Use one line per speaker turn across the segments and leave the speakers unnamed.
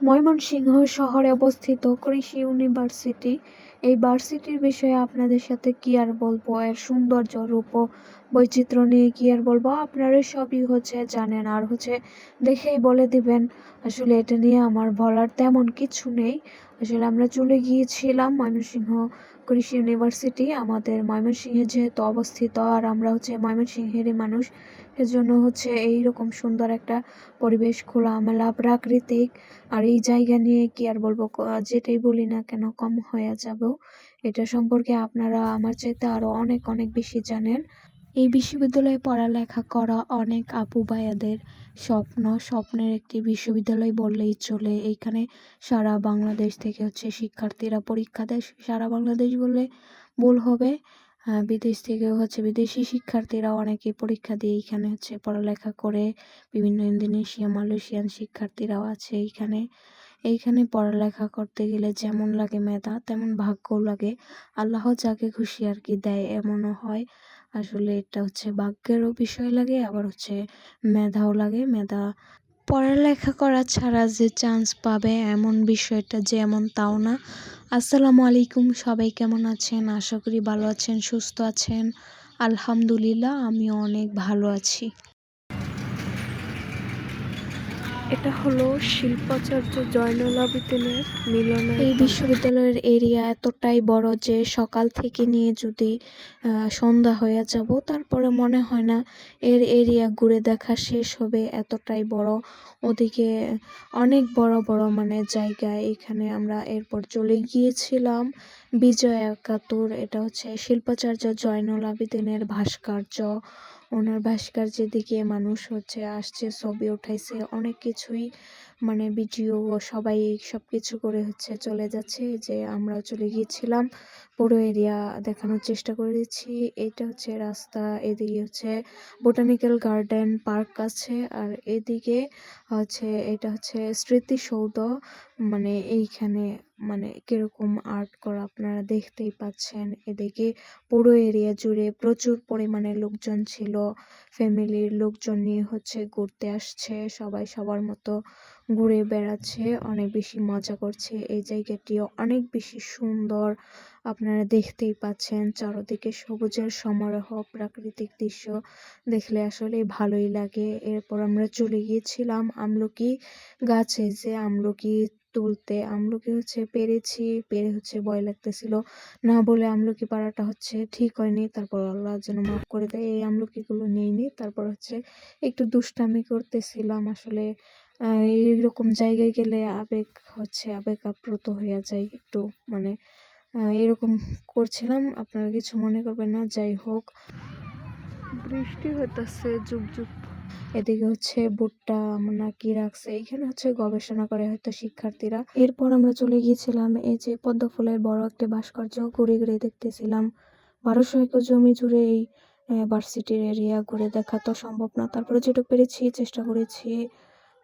ময়মনসিংহ শহরে অবস্থিত কৃষি ইউনিভার্সিটি এই ভার্সিটির বিষয়ে আপনাদের সাথে কি আর বলব? এর সৌন্দর্য, রূপ বৈচিত্র্য নিয়ে কি আর বলব? আপনারা সবই হচ্ছে জানেন আর হচ্ছে দেখেই বলে দিবেন। আসলে এটা নিয়ে আমার বলার তেমন কিছু নেই। আসলে আমরা চলে গিয়েছিলাম ময়মনসিংহ কৃষি ইউনিভার্সিটি আমাদের ময়মনসিংহে যেহেতু অবস্থিত আর আমরা হচ্ছে ময়মনসিংহেরই মানুষ এজন্য হচ্ছে এই রকম সুন্দর একটা পরিবেশ, খোলামেলা, প্রাকৃতিক আর এই জায়গা নিয়ে কি আর বলব? যেটাই বলি না কেন, কম হয়ে যাবেও এটা সম্পর্কে আপনারা আমার চাইতে আরও অনেক অনেক বেশি জানেন। এই বিশ্ববিদ্যালয়ে পড়ালেখা করা অনেক আপু ভাইয়াদের স্বপ্ন। স্বপ্নের একটি বিশ্ববিদ্যালয় বললেই চলে। এইখানে সারা বাংলাদেশ থেকে হচ্ছে শিক্ষার্থীরা পরীক্ষা দেয়। সারা বাংলাদেশ বললে ভুল হবে। বিদেশ থেকেও হচ্ছে বিদেশি শিক্ষার্থীরা অনেকে পরীক্ষা দিয়ে এইখানে হচ্ছে পড়ালেখা করে। বিভিন্ন ইন্দোনেশিয়া, মালয়েশিয়ান শিক্ষার্থীরাও আছে এইখানে এইখানে পড়ালেখা করতে গেলে যেমন লাগে মেধা, তেমন ভাগ্যও লাগে। আল্লাহ যাকে খুশি আর কি দেয় এমনও হয়। আসলে এটা হচ্ছে ভাগ্যেরও বিষয় লাগে, আবার হচ্ছে মেধাও লাগে। মেধা পড়ালেখা করা ছাড়া যে চান্স পাবে এমন বিষয়টা যে এমন তাও না। আসসালামু আলাইকুম, সবাই কেমন আছেন? আশা করি ভালো আছেন, সুস্থ আছেন। আলহামদুলিল্লাহ আমি অনেক ভালো আছি।
এটা হলো শিল্পাচার্য জয়নুল আবেদিনের মিলনের
এই বিশ্ববিদ্যালয়ের এরিয়া এতটাই বড় যে সকাল থেকে নিয়ে যদি সন্ধ্যা হয়ে যাব তারপরে মনে হয় না এর এরিয়া ঘুরে দেখা শেষ হবে এতটাই বড়। ওদিকে অনেক বড় বড় মানে জায়গা এখানে আমরা এরপর চলে গিয়েছিলাম। বিজয় একাত্তর এটা হচ্ছে শিল্পাচার্য জয়নুল আবেদিনের ভাস্কর্য। ওনার ভাস্কর্যের দিকে মানুষ হচ্ছে আসছে, ছবি উঠাইছে, অনেক কিছুই মানে ভিডিও সবাই সব কিছু করে হচ্ছে চলে যাচ্ছে। যে আমরা চলে গিয়েছিলাম, পুরো এরিয়া দেখানোর চেষ্টা করেছি এটা হচ্ছে রাস্তা, এদিকে হচ্ছে বোটানিক্যাল গার্ডেন পার্ক আছে আর এদিকে হচ্ছে, এটা হচ্ছে স্মৃতিসৌধ মানে এইখানে মানে কীরকম আর্ট করা আপনারা দেখতেই পাচ্ছেন। এদিকে পুরো এরিয়া জুড়ে প্রচুর পরিমাণে লোকজন ছিল। ফ্যামিলির লোকজন নিয়ে হচ্ছে ঘুরতে আসছে। সবাই সবার মতো ঘুরে বেড়াচ্ছে। অনেক বেশি মজা করছে। এই জায়গাটিও অনেক বেশি সুন্দর। আপনারা দেখতেই পাচ্ছেন চারদিকে সবুজের সমারোহ, প্রাকৃতিক দৃশ্য। দেখলে আসলে ভালোই লাগে। এরপর আমরা চলে গিয়েছিলাম আমলকি গাছে। যে আমলকি তুলতে আমলকি হচ্ছে পেরেছি, পেরে হচ্ছে ভয় লাগতেছিল। না বলে আমলকি পাড়াটা হচ্ছে ঠিক হয়নি, তারপর আল্লাহ যেন মাফ করে দেয়, এই আমলকিগুলো নিইনি। তারপর হচ্ছে একটু দুষ্টামি করতেছিলাম আসলে। এইরকম জায়গায় গেলে আবেগ হচ্ছে, আবেগ আপ্লুত হয়ে যায় একটু মানে এরকম করছিলাম। আপনারা কিছু মনে করবেন না, যাই হোক।
বৃষ্টি হইতাছে, যুগ যুগ
এদিকে হচ্ছে ভুট্টা, আমরা কি রাখছে, এখানে হচ্ছে গবেষণা করে হয়তো শিক্ষার্থীরা। এরপর আমরা চলে গিয়েছিলাম এই যে পদ্ম ফুলের বড় একটা ভাস্কর্য, ঘুরে ঘুরে দেখতেছিলাম। বারোশো একর জমি জুড়ে এই ভার্সিটির এরিয়া ঘুরে দেখা তো সম্ভব না। তারপরে যেটুকু পেরেছি, চেষ্টা করেছি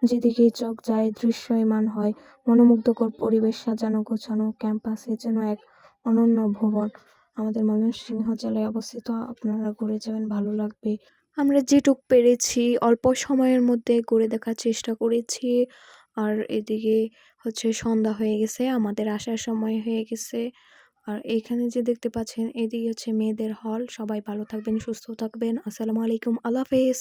যেদিকেই চোখ যায় দৃশ্যমান হয়, মনোমুগ্ধকর পরিবেশ সাজানো, গোছানো, ক্যাম্পাসে যেন এক অনন্য ভবন। আমাদের ময়মনসিংহ জেলায় অবস্থিত, আপনারা ঘুরে যাবেন, ভালো লাগবে। আমরা যেটুক পেরেছি, অল্প সময়ের মধ্যে ঘুরে দেখার চেষ্টা করেছি। আর এদিকে হচ্ছে সন্ধ্যা হয়ে গেছে, আমাদের আসার সময় হয়ে গেছে। আর এইখানে যে দেখতে পাচ্ছেন, এদিকে হচ্ছে মেয়েদের হল সবাই ভালো থাকবেন, সুস্থ থাকবেন। আসসালামু আলাইকুম, আল্লাহ হাফেজ।